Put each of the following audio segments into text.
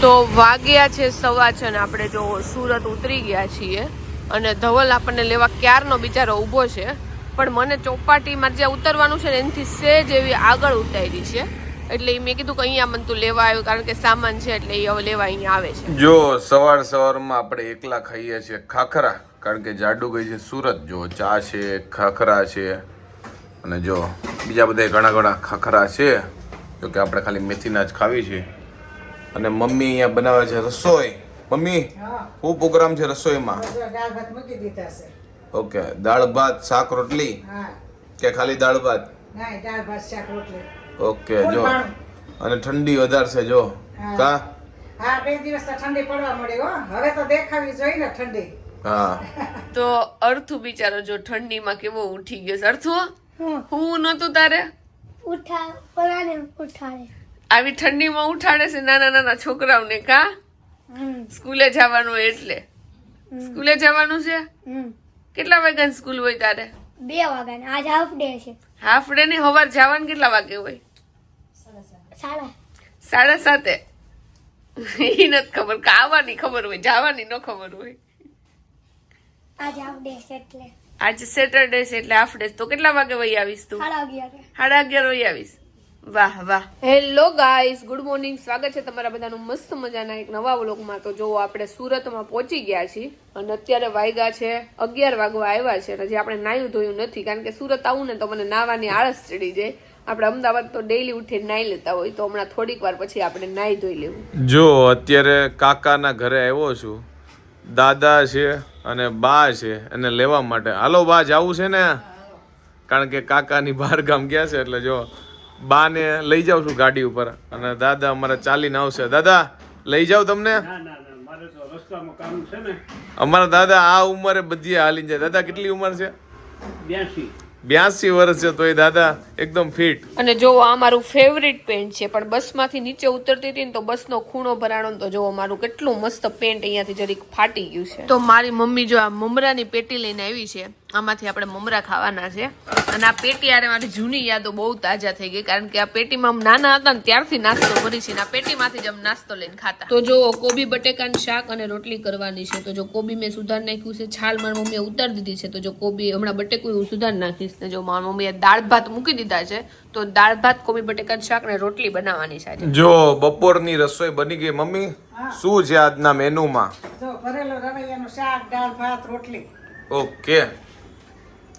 તો વાગ્યા છે સવા છે ને આપણે જો સુરત ઉતરી ગયા છીએ અને ધવલ આપણને લેવા ક્યારનો બિચારો ઊભો છે. પણ મને ચોપાટીમાં જ્યાં ઉતરવાનું છે ને એનાથી સેજ એવી આગળ ઉતારી છે. એટલે મેં કીધું કે અહીંયા મને તું લેવા આવ્યું, કારણ કે સામાન છે એટલે એ હવે લેવા અહીંયા આવે છે. જો સવાર સવારમાં આપણે એકલા ખાઈએ છીએ ખાખરા, કારણ કે જાડુ ગઈ છે સુરત. જો ચા છે, ખાખરા છે, અને જો બીજા બધા ઘણા ઘણા ખાખરા છે. જો કે આપણે ખાલી મેથીના જ ખાવી છે. અને મમ્મી અહીંયા બનાવે છે રસોઈ. મમ્મી હું. પ્રોગ્રામ છે રસોઈમાં? જો દાળ ભાત મૂકી દીધા છે. ઓકે દાળ ભાત શાક રોટલી? કે ખાલી દાળ ભાત? ઓકે જો. અને ઠંડી વધારશે છે જો. હા. કા? હા બે દિવસ ઠંડી પડવા મળી હો. હવે તો દેખાવી જોઈએ ને ઠંડી. હા. તો અર્થુ બિચારો જો ઠંડીમાં કેવો ઉઠી ગયો છે. અર્થુ હું. નહોતું તારે? ઉઠા પરાને ઉઠાડે. આવી ઠંડીમાં ઉઠાડે છે નાના નાના છોકરાઓને કા? સ્કૂલે જવાનું એટલે. સ્કૂલે જવાનું છે? કેટલા વાગ્યા સ્કૂલ હોય તારે? બે વાગ્યા આજ હાફ ડે છે. હાફ ડે ની સવાર જવાનું કેટલા વાગે હોય? સાડા. સાડા સાતે. એ નથી ખબર કે આવવાની ખબર હોય જવાની ન ખબર હોય. આજ હાફ ડે છે એટલે. આજે સેટરડે છે એટલે હાફ ડે તો કેટલા વાગે વહી આવીશ તું? સાડા અગિયારે. સાડા અગિયાર વહી આવીશ. વાહ વાહ. Hello guys good morning. સ્વાગત છે તમારા બધાનું મસ્ત મજાના એક નવા વ્લોગમાં. તો જો આપણે સુરતમાં પહોંચી ગયા છીએ અને અત્યારે વાગ્યા છે અગિયાર વાગવા આવ્યા છે અને હજી આપણે નાયું ધોયું નથી કારણ કે સુરત આવું ને તો મને નાવાની આળસ ચડી જાય. આપણે અમદાવાદ તો ડેઈલી ઉઠીને નાઈ લેતા હોય તો હમણાં થોડીક વાર પછી આપણે નાઈ ધોઈ લેવું. જો અત્યારે કાકાના ઘરે આવ્યો છું. દાદા છે અને બા છે એને લેવા માટે. હાલો બા જવું છે ને? કારણ કે કાકાની બહાર ગામ ગયા છે એટલે જો બાને લઈ જાઉં છું ગાડી ઉપર. અને દાદા અમારા ચાલીને આવશે. દાદા લઈ જાઉં તમને? ના ના ના મારે તો રસ્તામાં કામ છે ને. અમારા દાદા આ ઉંમરે બધી હાલી જાય. દાદા કેટલી ઉંમર છે? બ્યાસી. બ્યાસી વર્ષ છે તોય દાદા એકદમ ફિટ અને જો આ મારું ફેવરિટ પેન્ટ છે પણ બસમાંથી નીચે ઉતરતી હતી ને તો બસનો ખૂણો ભરાણો તો જો મારું કેટલું મસ્ત પેન્ટ અહીંયાથી જરીક ફાટી ગયું છે. તો મારી મમ્મી જો આ મમરાની પેટી લઈને આવી છે આમાંથી આપણે મમરા ખાવાના છે. અને આ પેટી આરે મારી જૂની યાદો બહુ તાજા થઈ ગઈ કારણ કે આ પેટીમાં આમ નાના હતા ને ત્યારથી નાસ્તો કરી છે આ પેટીમાંથી જ આમ નાસ્તો લઈને ખાતા. તો જો કોબી બટેકાનું શાક અને રોટલી કરવાની છે. તો જો કોબી મેં સુધાર નાખ્યું છે છાલ મારી મમ્મીએ ઉતારી દીધી છે. તો જો કોબી હમણાં બટેકું હું સુધાર નાખીશ ને જો મારી મમ્મીએ દાળ ભાત મૂકી દીધા છે તો દાળ ભાત કોબી બટેકાનું શાક ને રોટલી બનાવવાની છે જો બપોરની રસોઈ બની ગઈ મમ્મી. શું છે આજના મેનુમાં જો ભરેલો રવૈયાનું શાક દાળ ભાત રોટલી. ઓકે.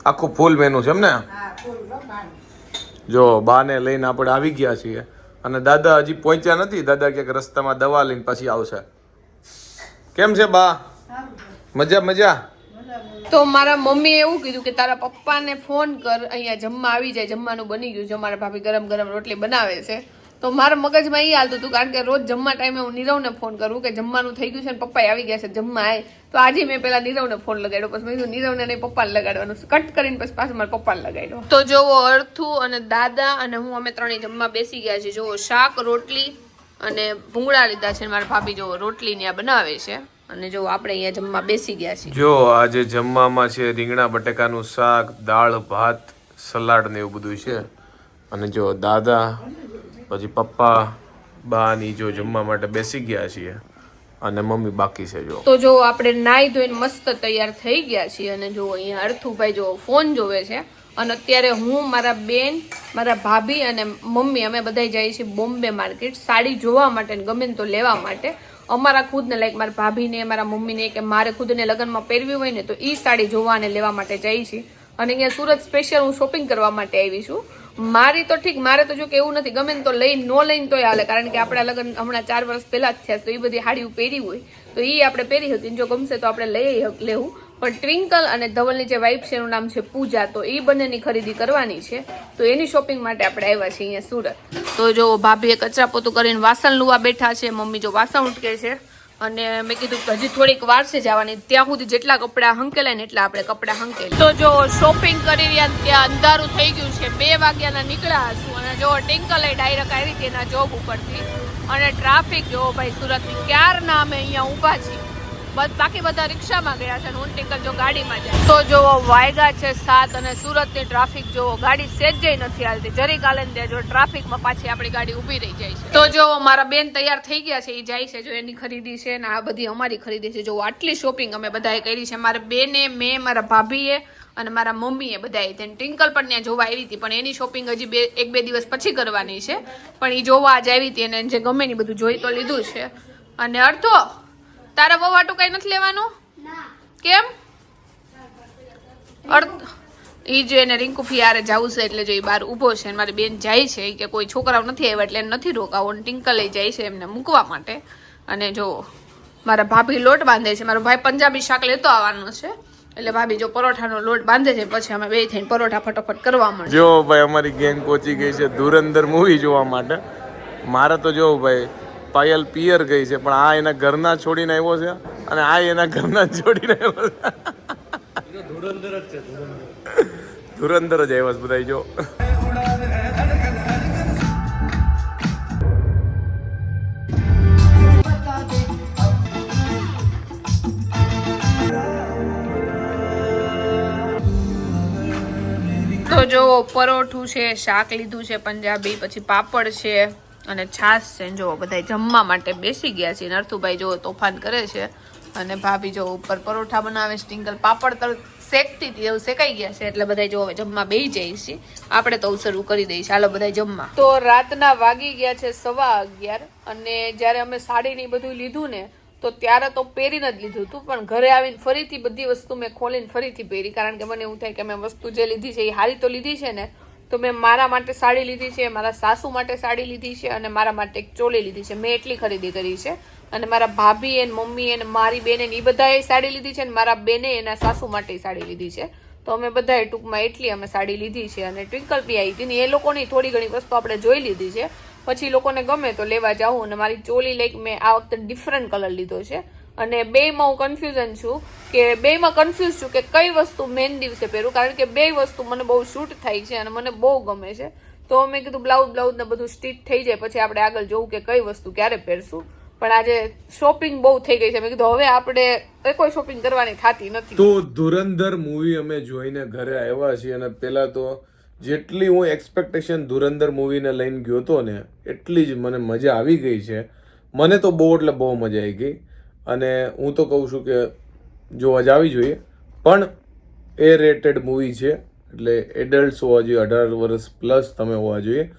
આખું ફૂલ મેનુ છે એમ ને? હા ફૂલ જો બાને લઈને આપણે આવી ગયા છીએ. અને દાદા હજી પહોંચ્યા નથી. દાદા ક્યાંક રસ્તામાં દવા લઈને પછી આવશે. કેમ છે બા? મજા મજા? તો મારા મમ્મીએ એવું કીધું કે તારા પપ્પાને ફોન કર અહીંયા જમવા આવી જાય. જમવાનું બની ગયું છે. મારા ભાભી ગરમ ગરમ રોટલી બનાવે છે. તો મારા મગજમાં એ હાલતું હતું કારણ કે રોજ જમવા ટાઈમે હું નીરવને ફોન કરું કે જમવાનું થઈ ગયું છે ને પપ્પા આવી ગયા છે જમવા આય. તો આજે મેં પેલા નીરવને ફોન લગાડ્યો પછી મેં નીરવને નહીં પપ્પાને લગાડવાનું કટ કરીને પછી પાછું મારા પપ્પાને લગાડ્યો. તો જોવો અર્થુ અને દાદા અને હું અમે ત્રણેય જમવા બેસી ગયા છીએ. જોવો શાક રોટલી અને ભૂંગળા લીધા છે મારા ભાભી જોવો રોટલી ને આ બનાવે છે. અને જો આપણે અહીંયા જમવા બેસી ગયા છીએ. જો આજે જમવામાં છે રીંગણા બટેકાનું શાક દાળ ભાત સલાડ ને એવું બધું છે. અને જો દાદા પછી પપ્પા, બા ની જો જમવા માટે બેસી ગયા છીએ. અને મમ્મી બાકી છે જો. તો જો આપણે નાઈ ધોઈને મસ્ત તૈયાર થઈ ગયા છીએ અને જો અહીંયા અર્થુભાઈ જો ફોન જોવે છે અને અત્યારે હું, મારા બેન, મારા ભાભી અને મમ્મી અમે બધા જઈએ છીએ બોમ્બે માર્કેટ સાડી જોવા માટે ગમે તો લેવા માટે. અમારા ખુદને લાઈક મારા ભાભીને, મારા મમ્મીને કે મારે ખુદને લગ્નમાં પહેરવી હોય ને તો એ સાડી જોવા અને લેવા માટે જઈએ છીએ. અને અહીંયા સુરત સ્પેશિયલ હું શોપિંગ કરવા માટે આવી છું. મારી તો ઠીક, મારે તો જો કે એવું નથી, ગમે ને તો લઈને, ન લઈને તોય હાલે. કારણ કે આપણા લગ્ન હમણાં ચાર વર્ષ પહેલા જ થયા તો એ બધી હાડીઓ પહેરી હોય. તો એ આપણે પહેરી હતી જો ગમશે તો આપણે લઈ લેવું. પણ ટ્વિંકલ અને ધવલની જે વાઇફ છે, એનું નામ છે પૂજા, તો એ બંનેની ખરીદી કરવાની છે. તો એની શોપિંગ માટે આપણે આવ્યા છીએ અહીંયા સુરત. તો જો ભાભીએ કચરા પોતું કરીને વાસણ લુવા બેઠા છે, મમ્મી જો વાસણ ઉટકે છે. અને મેં કીધું કે હજી થોડીક વાર છે જવાની. ત્યાં સુધી જેટલા કપડાં હંકેલાય ને એટલા આપણે કપડાં હંકેલા તો જો શોપિંગ કરી રહ્યા ત્યાં અંધારું થઈ ગયું છે. બે વાગ્યાના નીકળ્યા હશું અને જો ટિંકલે ડાયરેક્ટ આવી હતી એના જોબ ઉપરથી. અને ટ્રાફિક જો ભાઈ, સુરતની ક્યારના અમે અહીંયા ઊભા છીએ? બાકી બધા રિક્ષામાં ગયા છે ટિંકલ જો ગાડીમાં જાય. તો જો વાયગા છે સાત અને સુરતની ટ્રાફિક જોવો, ગાડી સેજ નથી હાલતી. જરી કાલન ત્યાં જો ટ્રાફિકમાં પાછી આપણી ગાડી ઊભી રહી જાય છે. તો જો મારા બેન તૈયાર થઈ ગયા છે એ જાય છે જો એની ખરીદી છે ને આ બધી અમારી ખરીદી છે. જો આટલી શોપિંગ અમે બધાએ કરી છે. મારા બેને, મેં, મારા ભાભીએ અને મારા મમ્મીએ બધાએ. તેને ટ્વિંકલ પણ ત્યાં જોવા આવી હતી, પણ એની શોપિંગ હજી બે, એક બે દિવસ પછી કરવાની છે. પણ એ જોવા આજ આવી હતી અને જે ગમે ને બધું જોઈ તો લીધું છે. અને અર્થો તારા બહુ વાટું કઈ નથી લેવાનું? કેમ? ઈ જો એને રિંકુ ફિયારે જવું છે એટલે જો એ બહાર ઊભો છે મારી બેન જાય છે કે કોઈ છોકરાઓ નથી આવ્યા એટલે એને નથી રોકાવો. ટિંકલ લઈ જાય છે એમને મૂકવા માટે. અને જો મારા ભાભી લોટ બાંધે છે. મારો ભાઈ પંજાબી શાક લેતો આવવાનો છે. એટલે ભાભી જો પરોઠાનો લોટ બાંધે છે પછી અમે બે થઈને પરોઠા ફટાફટ કરવા માંડે જો ભાઈ અમારી ગેંગ પહોંચી ગઈ છે ધુરંદર મૂવી જોવા માટે. મારે તો જો ભાઈ પાયલ પિયર ગઈ છે, પણ આ એના ઘરના છોડીને આવ્યો છે અને આ એના ઘરના છોડીને આવ્યો છે. ધુરંધર જ છે ધુરંધર જ આવ્યા છે બધા જો. તો જો પરોઠું છે, શાક લીધું છે, પંજાબી, પછી પાપડ છે. અને છાશ છે જો બધા જમવા માટે બેસી ગયા છે. નરથુભાઈ જો તોફાન કરે છે. અને ભાભી જો ઉપર પરોઠા બનાવે છે. ટિંકલ પાપડ તળ શેકતી હતી, એવું શેકાઈ ગયા છે. એટલે બધા જો હવે જમવા બેસી જાય છે આપણે તો શરૂ કરી દઈએ ચાલો બધા જમવા. તો રાતના વાગી ગયા છે સવા અગિયાર અને જ્યારે અમે સાડીની બધું લીધું ને, તો ત્યારે તો પહેરીને જ લીધું હતું. પણ ઘરે આવીને ફરીથી બધી વસ્તુ મેં ખોલીને ફરીથી પહેરી. કારણ કે મને એવું થાય કે મેં વસ્તુ જે લીધી છે એ હારી તો લીધી છે ને તો મેં મારા માટે સાડી લીધી છે, મારા સાસુ માટે સાડી લીધી છે અને મારા માટે એક ચોલી લીધી છે. મેં એટલી ખરીદી કરી છે. અને મારા ભાભી એને મમ્મી એને મારી બેને એ બધાએ સાડી લીધી છે અને મારા બેને એના સાસુ માટે સાડી લીધી છે. તો અમે બધાએ ટૂંકમાં એટલી અમે સાડી લીધી છે અને ટ્વિંકલ બી આવી હતી ને એ લોકોની થોડી ઘણી વસ્તુ આપણે જોઈ લીધી છે. પછી લોકોને ગમે તો લેવા જાઉં અને મારી ચોલી લઈ મેં આ વખતે ડિફરન્ટ કલર લીધો છે. અને બેમાં હું કન્ફ્યુઝન છું કે બેમાં કન્ફ્યુઝ છું કે કઈ વસ્તુ મેન દિવસે પહેરું? કારણ કે બે વસ્તુ મને બહુ શૂટ થાય છે અને મને બહુ ગમે છે. તો મેં કીધું બ્લાઉઝ બ્લાઉઝ ને બધું સ્ટીચ થઈ જાય, પછી આપણે આગળ જોવું કે કઈ વસ્તુ ક્યારે પહેરશું. પણ આજે શોપિંગ બહુ થઈ ગઈ છે. મેં કીધું, હવે આપણે કોઈ શોપિંગ કરવાની થતી નથી. તો ધુરંધર મૂવી અમે જોઈને ઘરે આવ્યા છીએ અને પહેલાં તો જેટલી હું એક્સપેક્ટેશન ધુરંધર મૂવીને લઈને ગયો હતો ને, એટલી જ મને મજા આવી ગઈ છે. મને તો બહુ, એટલે બહુ મજા આવી ગઈ. અને હું તો કહું છું કે જોવા જ આવી જોઈએ, પણ એ રેટેડ મૂવી છે, એટલે એડલ્ટ્સ હોવા જોઈએ, અઢાર વર્ષ પ્લસ તમે હોવા જોઈએ,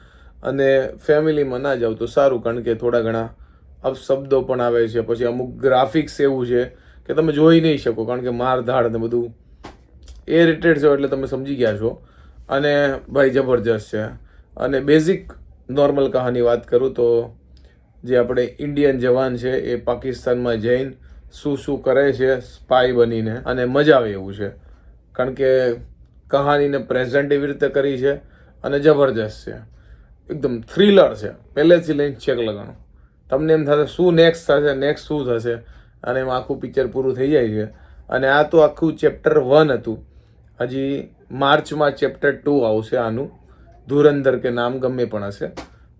અને ફેમિલીમાં ના જાઓ તો સારું, કારણ કે થોડા ઘણા અપશબ્દો પણ આવે છે, પછી અમુક ગ્રાફિક્સ એવું છે, કે તમે જોઈ નહીં શકો, કારણ કે મારધાડ ને બધું એ રેટેડ છો એટલે તમે સમજી ગયા છો. અને ભાઈ જબરજસ્ત છે. અને બેઝિક નોર્મલ કહાની વાત કરું તો જે આપણે ઇન્ડિયન જવાન છે, એ પાકિસ્તાનમાં જઈને શું શું કરે છે સ્પાય બનીને અને મજા આવે એવું છે. કારણ કે કહાનીને પ્રેઝન્ટ એવી રીતે કરી છે અને જબરજસ્ત છે. એકદમ થ્રિલર છે. પહેલેથી લઈને ચેક લગાણું તમને એમ થશે, શું નેક્સ્ટ થશે નેક્સ્ટ શું થશે? અને એમાં આખું પિક્ચર પૂરું થઈ જાય છે. અને આ તો આખું ચેપ્ટર વન હતું. હજી માર્ચમાં ચેપ્ટર ટુ આવશે આનું. ધુરંધર કે નામ ગમે પણ હશે.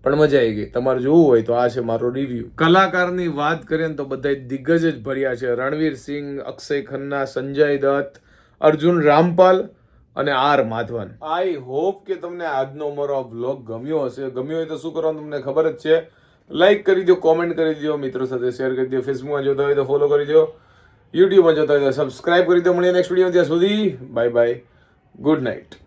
પણ મજા આવી ગઈ. તમારે જોવું હોય તો આ છે મારો રિવ્યૂ કલાકારની વાત કરીએ ને તો બધા દિગ્ગજ જ ભર્યા છે. રણવીર સિંહ, અક્ષય ખન્ના, સંજય દત્ત, અર્જુન રામપાલ અને આર માધવન. આઈ હોપ કે તમને આજનો મારો વ્લોગ ગમ્યો હશે. ગમ્યો હોય તો શું કરવાનું તમને ખબર જ છે? લાઈક કરી દો કોમેન્ટ કરી દો મિત્રો સાથે શેર કરી દો ફેસબુકમાં જોતા હોય તો ફોલો કરી દો યુટ્યુબમાં જોતા હોય તો સબસ્ક્રાઈબ કરી દો મળીએ નેક્સ્ટ વીડિયો ત્યાં સુધી બાય બાય ગુડ નાઇટ